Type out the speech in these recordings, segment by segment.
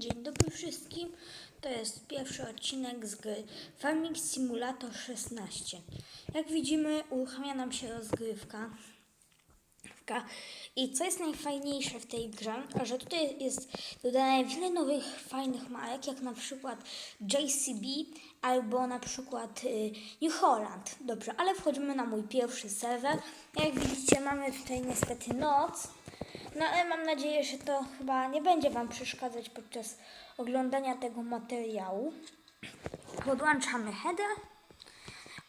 Dzień dobry wszystkim. To jest pierwszy odcinek z gry Farming Simulator 16. Jak widzimy, uruchamia nam się rozgrywka. I co jest najfajniejsze w tej grze, że tutaj jest dodane wiele nowych fajnych marek, jak na przykład JCB albo na przykład y, New Holland. Dobrze, ale wchodzimy na mój pierwszy serwer. Jak widzicie, mamy tutaj niestety noc. No ale mam nadzieję, że to chyba nie będzie Wam przeszkadzać podczas oglądania tego materiału. Podłączamy header,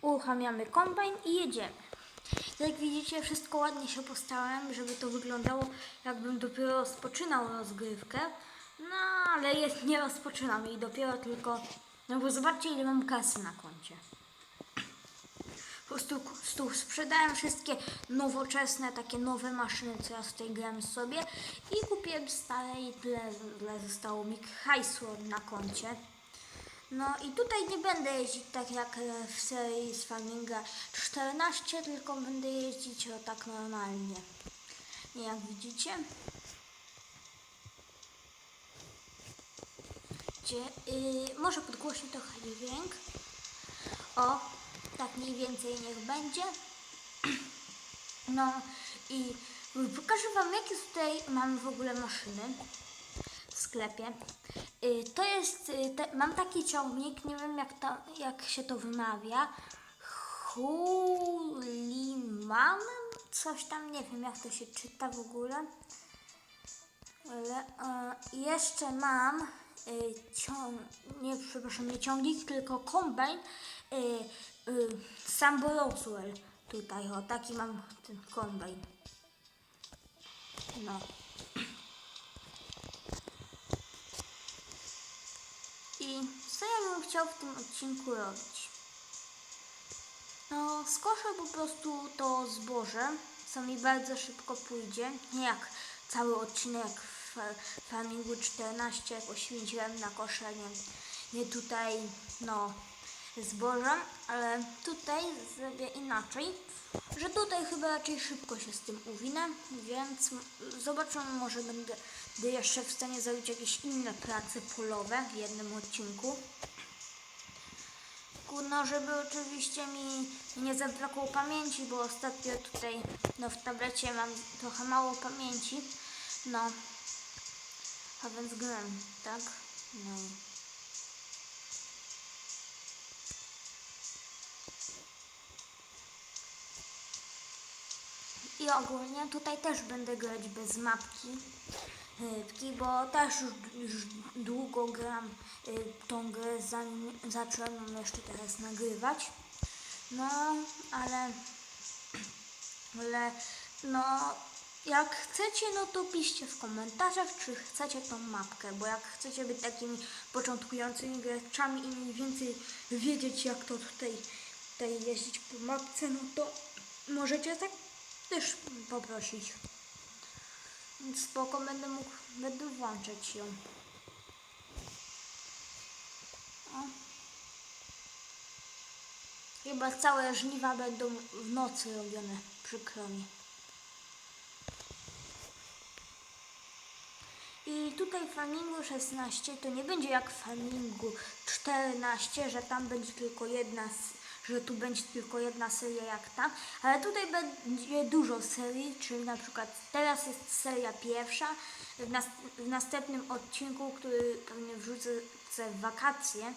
uruchamiamy kombajn i jedziemy. Jak widzicie, wszystko ładnie się postarałem, żeby to wyglądało, jakbym dopiero rozpoczynał rozgrywkę. No, ale jest, nie rozpoczynam jej dopiero tylko, no bo zobaczcie, ile mam kasy na koncie. Po prostu, sprzedałem wszystkie nowoczesne, takie nowe maszyny, co ja z tej gram sobie i kupiłem stare i tyle, tyle zostało mi hajsu na koncie. No i tutaj nie będę jeździć tak jak e, w serii z Farminga 14, tylko będę jeździć o tak normalnie. Nie jak widzicie. Gdzie, yy, może podgłośnię trochę dźwięk. O, tak mniej więcej niech będzie. No i pokażę Wam, jakie tutaj mamy w ogóle maszyny w sklepie. Y, To jest, y, te, mam taki ciągnik, nie wiem jak, ta, jak się to wymawia. Huliman? Coś tam, nie wiem jak to się czyta w ogóle. Ale e, jeszcze mam y, ciąg, nie przepraszam, nie ciągnik, tylko kombajn y, Sambo Roswell. Tutaj, o taki mam ten kombajn. No. I co ja bym chciał w tym odcinku robić? No, skoszę po prostu to zboże, co mi bardzo szybko pójdzie. Nie jak cały odcinek w Farmingu 14 poświęciłem na koszenie. Nie tutaj, no, zboża, ale tutaj zrobię inaczej, że tutaj chyba raczej szybko się z tym uwinę, więc zobaczymy, może będę, będę jeszcze w stanie zrobić jakieś inne prace polowe w jednym odcinku. No, żeby oczywiście mi nie zabrakło pamięci, bo ostatnio tutaj no, w tablecie mam trochę mało pamięci. No, a więc gram, tak? No. I- ogólnie tutaj też będę grać bez mapki, y, bo też już, już długo gram y, tą grę, zanim zacząłem ją jeszcze teraz nagrywać. No, ale, ale no, jak chcecie, no to piszcie w komentarzach, czy chcecie tą mapkę, bo jak chcecie być takimi początkującymi graczami i mniej więcej wiedzieć, jak to tutaj, tutaj jeździć po mapce, no to możecie tak też poprosić. Więc spoko, będę mógł, będę włączać ją. O. Chyba całe żniwa będą w nocy robione, przykro mi. I tutaj w farmingu 16 to nie będzie jak w farmingu 14, że tam będzie tylko jedna, że tu będzie tylko jedna seria jak tam, ale tutaj będzie dużo serii, czyli na przykład teraz jest seria pierwsza, w, nas, w następnym odcinku, który pewnie wrzucę w wakacje,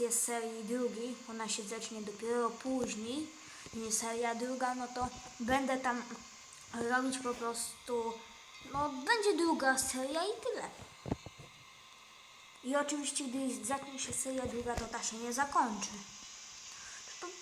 jest serii drugiej, ona się zacznie dopiero później, nie seria druga, no to będę tam robić po prostu, no będzie druga seria i tyle. I oczywiście, gdy zacznie się seria druga, to ta się nie zakończy.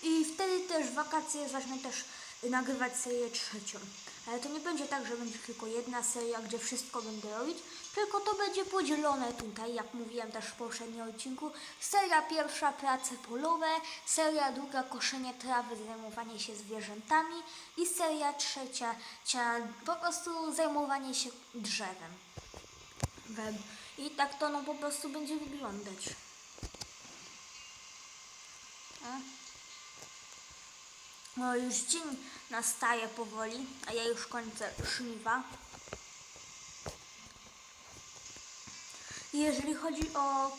I wtedy też wakacje zacznę też nagrywać serię trzecią. Ale to nie będzie tak, że będzie tylko jedna seria, gdzie wszystko będę robić, tylko to będzie podzielone tutaj, jak mówiłem też w poprzednim odcinku. Seria pierwsza prace polowe, seria druga koszenie trawy, zajmowanie się zwierzętami i seria trzecia cia, po prostu zajmowanie się drzewem. Wem. I tak to no po prostu będzie wyglądać. O. No już dzień nastaje powoli, a ja już kończę żniwa. Jeżeli chodzi o,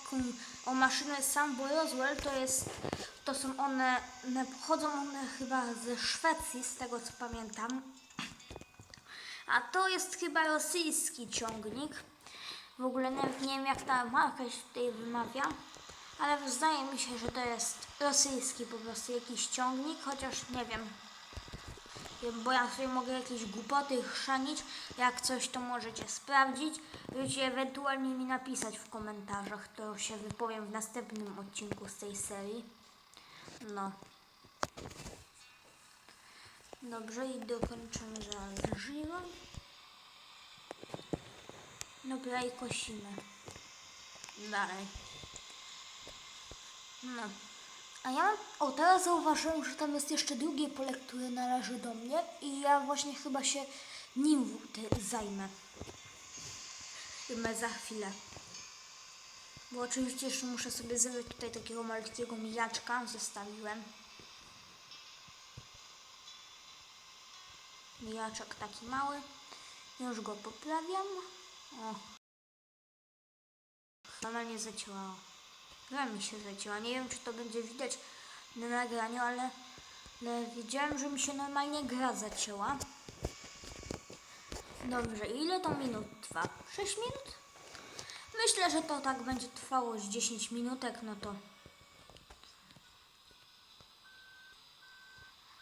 o maszynę Sambo Roswell, to jest, to są one, one, pochodzą one chyba ze Szwecji, z tego co pamiętam. A to jest chyba rosyjski ciągnik. W ogóle nie, nie wiem jak ta marka się tutaj wymawia, ale zdaje mi się, że to jest rosyjski po prostu jakiś ciągnik, chociaż nie wiem. Bo ja sobie mogę jakieś głupoty chrzanić. Jak coś, to możecie sprawdzić. Możecie ewentualnie mi napisać w komentarzach. To się wypowiem w następnym odcinku z tej serii. No. Dobrze, i dokończymy zaraz żywą. Dobra, i kosimy. Dalej. No. A ja, o teraz zauważyłem, że tam jest jeszcze drugie pole, które należy do mnie i ja właśnie chyba się nim zajmę. Chyba za chwilę. Bo oczywiście jeszcze muszę sobie zrobić tutaj takiego malutkiego mijaczka, zostawiłem. Mijaczek taki mały. Już go poprawiam. O. Ona nie zacięła. Gra mi się zacięła. Nie wiem, czy to będzie widać na nagraniu, ale, ale widziałem, że mi się normalnie gra zacięła. Dobrze, ile to minut trwa? 6 minut? Myślę, że to tak będzie trwało z 10 minutek, no to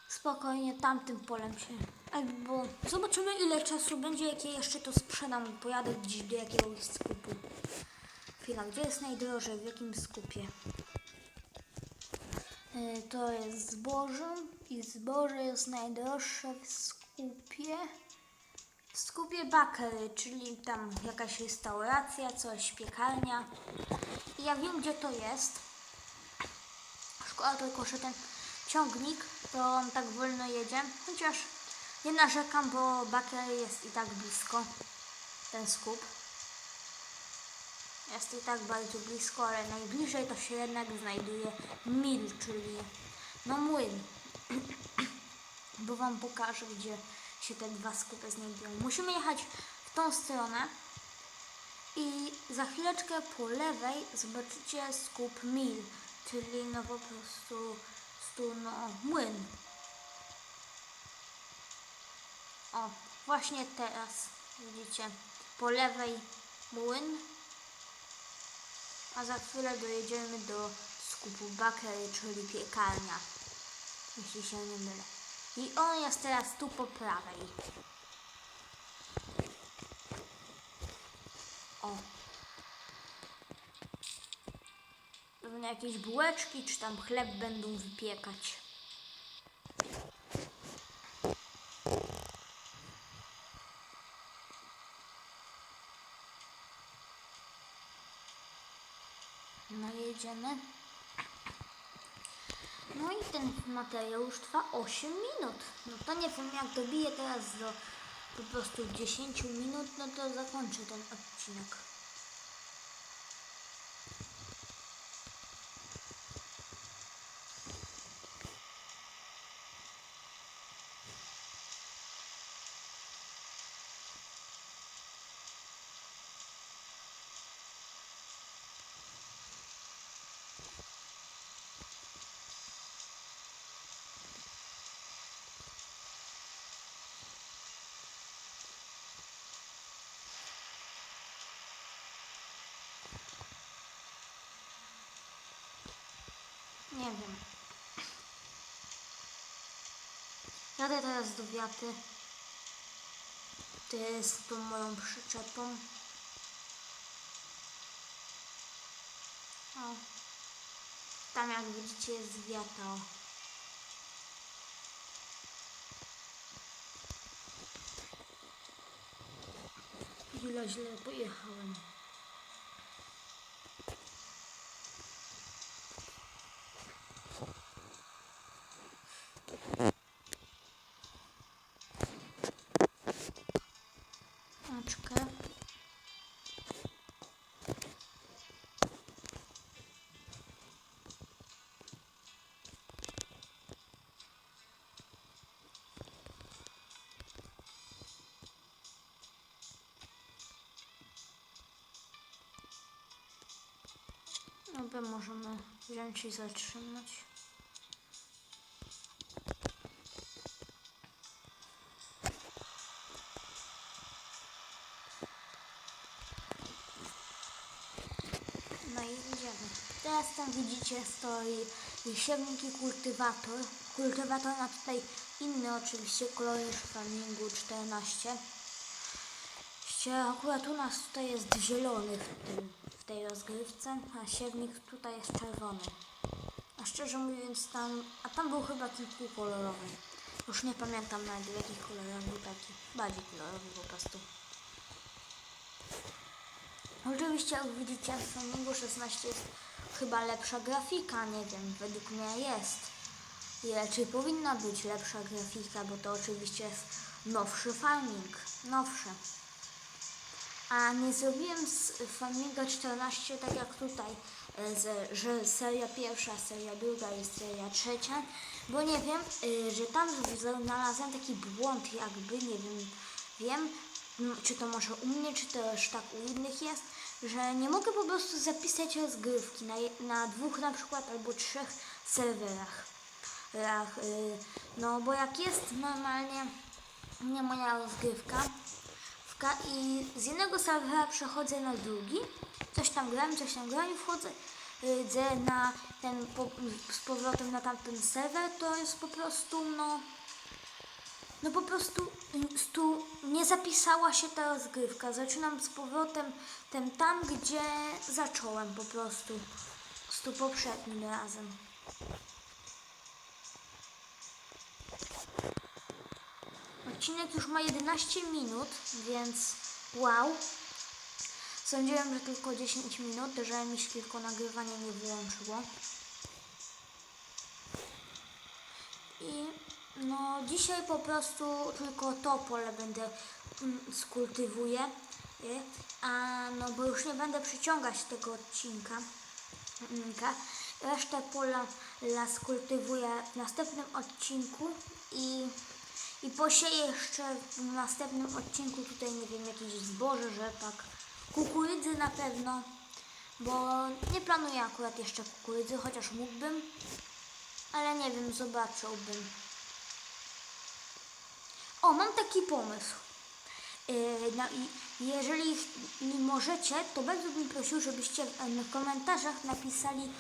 spokojnie tamtym polem się. Albo zobaczymy ile czasu będzie, jak ja jeszcze to sprzedam pojadę gdzieś do jakiegoś skupu. Chwila, gdzie jest najdrożej? W jakim skupie? Y, To jest zboże i zboże jest najdroższe w skupie. W skupie bakery, czyli tam jakaś restauracja, coś, piekarnia. I ja wiem, gdzie to jest. Szkoda tylko, że ten ciągnik, to on tak wolno jedzie. Chociaż nie narzekam, bo bakery jest i tak blisko. Ten skup. Jest i tak bardzo blisko, ale najbliżej to się jednak znajduje mil, czyli no młyn. Bo wam pokażę, gdzie się te dwa skupy znajdują. Musimy jechać w tą stronę i za chwileczkę po lewej zobaczycie skup mil, czyli no po prostu stu, no, młyn. O, właśnie teraz widzicie po lewej młyn, a za chwilę dojedziemy do skupu bakery, czyli piekarnia, jeśli się nie mylę. I on jest teraz tu po prawej. O. Pewnie jakieś bułeczki czy tam chleb będą wypiekać. No jedziemy. No i ten materiał już trwa 8 minut. No to nie wiem jak dobiję teraz do po prostu 10 minut, no to zakończę ten odcinek. Nie wiem. Jadę teraz do wiaty. To jest tą moją przyczepą. O. Tam jak widzicie jest wiata. O. Źle, źle pojechałem. Chyba możemy wziąć i zatrzymać. No i idziemy. Teraz tam widzicie stoi siewnik kultywator. Kultywator ma tutaj inny oczywiście kolor niż w Farmingu 14. Ście- Akurat u nas tutaj jest zielony w, tym, tej rozgrywce, a siewnik tutaj jest czerwony. A szczerze mówiąc tam, a tam był chyba kilkukolorowy. Już nie pamiętam nawet w jakich kolorach był taki. Bardziej kolorowy po prostu. Oczywiście jak widzicie w Farmingu 16 jest chyba lepsza grafika, nie wiem, według mnie jest. I raczej powinna być lepsza grafika, bo to oczywiście jest nowszy farming, nowszy. A nie zrobiłem z Farminga 14 tak jak tutaj, e, że seria pierwsza, seria druga i seria trzecia, bo nie wiem, y, że tam znalazłem taki błąd jakby, nie wiem, wiem, czy to może u mnie, czy też tak u innych jest, że nie mogę po prostu zapisać rozgrywki na, na dwóch na przykład albo trzech serwerach. Rach, y, No bo jak jest normalnie nie moja rozgrywka i z jednego serwera przechodzę na drugi, coś tam gram, coś tam gram i wchodzę idę na ten po, z powrotem na tamten serwer, to jest po prostu no no po prostu stu, nie zapisała się ta rozgrywka. Zaczynam z powrotem ten tam, gdzie zacząłem po prostu. Z tu poprzednim razem. Odcinek już ma 11 minut, więc wow. Sądziłem, że tylko 10 minut, że mi się tylko nagrywanie nie wyłączyło. I no dzisiaj po prostu tylko to pole będę mm, skultywuję. y, A no bo już nie będę przyciągać tego odcinka. Resztę pola la skultywuję w następnym odcinku i, i posieję jeszcze w następnym odcinku tutaj nie wiem jakieś zboże, rzepak, kukurydzy na pewno, bo nie planuję akurat jeszcze kukurydzy, chociaż mógłbym, ale nie wiem, zobaczyłbym. O, mam taki pomysł. Yy, no i jeżeli możecie, to bardzo bym prosił, żebyście w komentarzach napisali,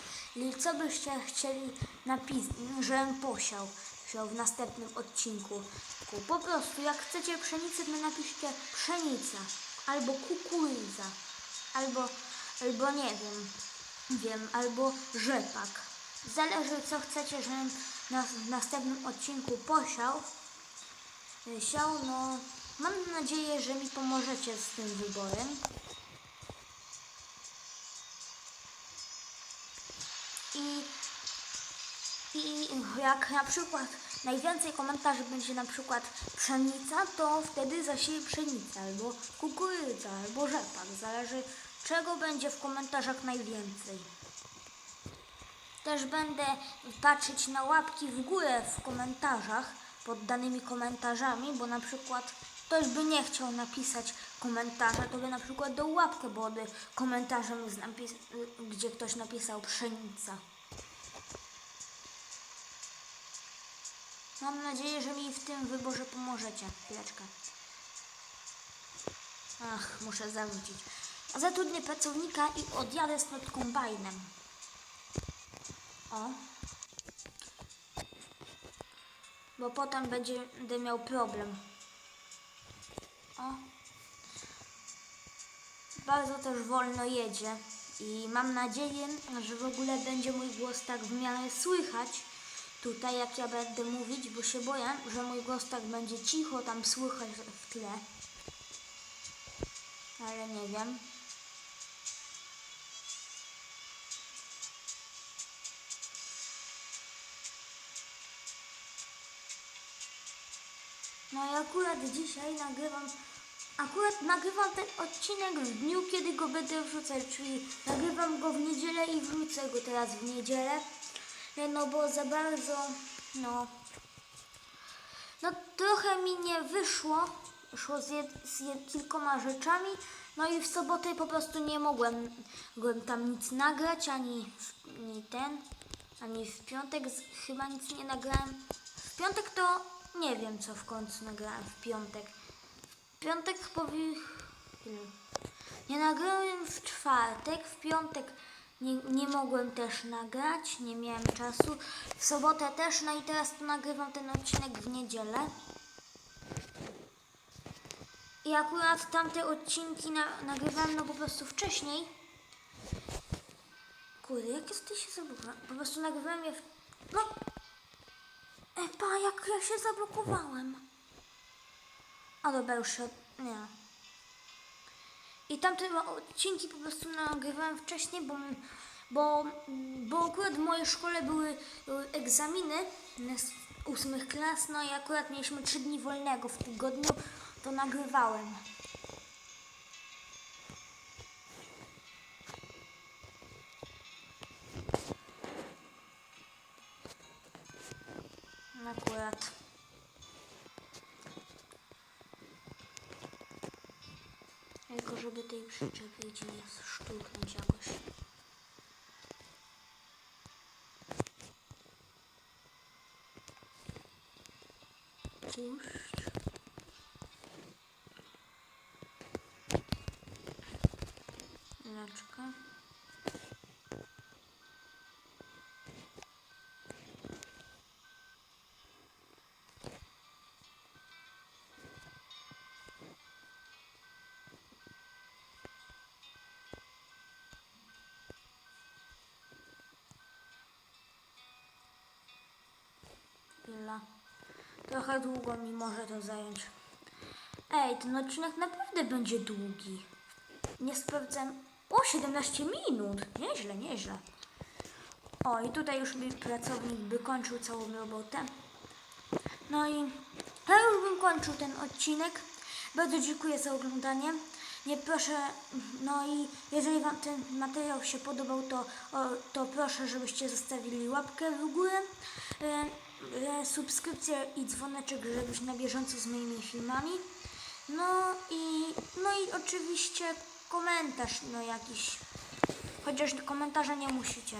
co byście chcieli napisać, żebym posiał w następnym odcinku. Ku- Po prostu, jak chcecie pszenicę, to napiszcie pszenica, albo kukurydza, albo, albo nie wiem, wiem, albo rzepak. Zależy, co chcecie, żebym na, w następnym odcinku posiał. Y, Siał, no, mam nadzieję, że mi pomożecie z tym wyborem. I, I jak na przykład najwięcej komentarzy będzie na przykład pszenica, to wtedy zasieję pszenicę, albo kukurydza, albo rzepak. Zależy czego będzie w komentarzach najwięcej. Też będę patrzeć na łapki w górę w komentarzach pod danymi komentarzami, bo na przykład ktoś by nie chciał napisać komentarza, to by na przykład dał łapkę pod komentarzem, gdzie ktoś napisał pszenica. Mam nadzieję, że mi w tym wyborze pomożecie. Chwileczkę. Ach, muszę zawrócić. Zatrudnię pracownika i odjadę z kombajnem. O. Bo potem będzie, będę miał problem. O. Bardzo też wolno jedzie. I mam nadzieję, że w ogóle będzie mój głos tak w miarę słychać. Tutaj jak ja będę mówić, bo się boję, że mój głos tak będzie cicho tam słychać w tle. Ale nie wiem. No i akurat dzisiaj nagrywam, akurat nagrywam ten odcinek w dniu, kiedy go będę wrzucać, czyli nagrywam go w niedzielę i wrzucę go teraz w niedzielę. No bo za bardzo, no, no trochę mi nie wyszło szło z, jed, z jed, kilkoma rzeczami. No i w sobotę po prostu nie mogłem, mogłem tam nic nagrać, ani, ani ten, ani w piątek z, chyba nic nie nagrałem. W piątek to nie wiem, co w końcu nagrałem w piątek. W piątek powie... hmm. Nie nagrałem w czwartek, w piątek nie, nie mogłem też nagrać, nie miałem czasu. W sobotę też, no i teraz nagrywam ten odcinek w niedzielę. I akurat tamte odcinki na, nagrywałem no po prostu wcześniej. Kurde, jak jesteś się zablokowałem? Po prostu nagrywałem je w... No! Epa, jak ja się zablokowałem. A dobra, już się... Nie. I tamte odcinki po prostu nagrywałem wcześniej, bo, bo, bo akurat w mojej szkole były, były egzaminy z ósmych klas, no i akurat mieliśmy trzy dni wolnego w tygodniu, to nagrywałem. Akurat. Tylko żeby tej przyczepy gdzie nie szturchnąć jakoś. Trochę długo mi może to zająć. Ej, ten odcinek naprawdę będzie długi. Nie sprawdzam. O, 17 minut. Nieźle, nieźle. O, i tutaj już mi pracownik by kończył całą robotę. No i ja już bym kończył ten odcinek. Bardzo dziękuję za oglądanie. Nie proszę, no i jeżeli Wam ten materiał się podobał, to, o, to proszę, żebyście zostawili łapkę w górę, e, subskrypcję i dzwoneczek, żeby być na bieżąco z moimi filmami. No i, no i oczywiście komentarz, no jakiś, chociaż komentarza nie musicie.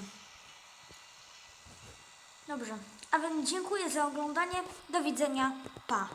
Dobrze, a więc dziękuję za oglądanie. Do widzenia. Pa.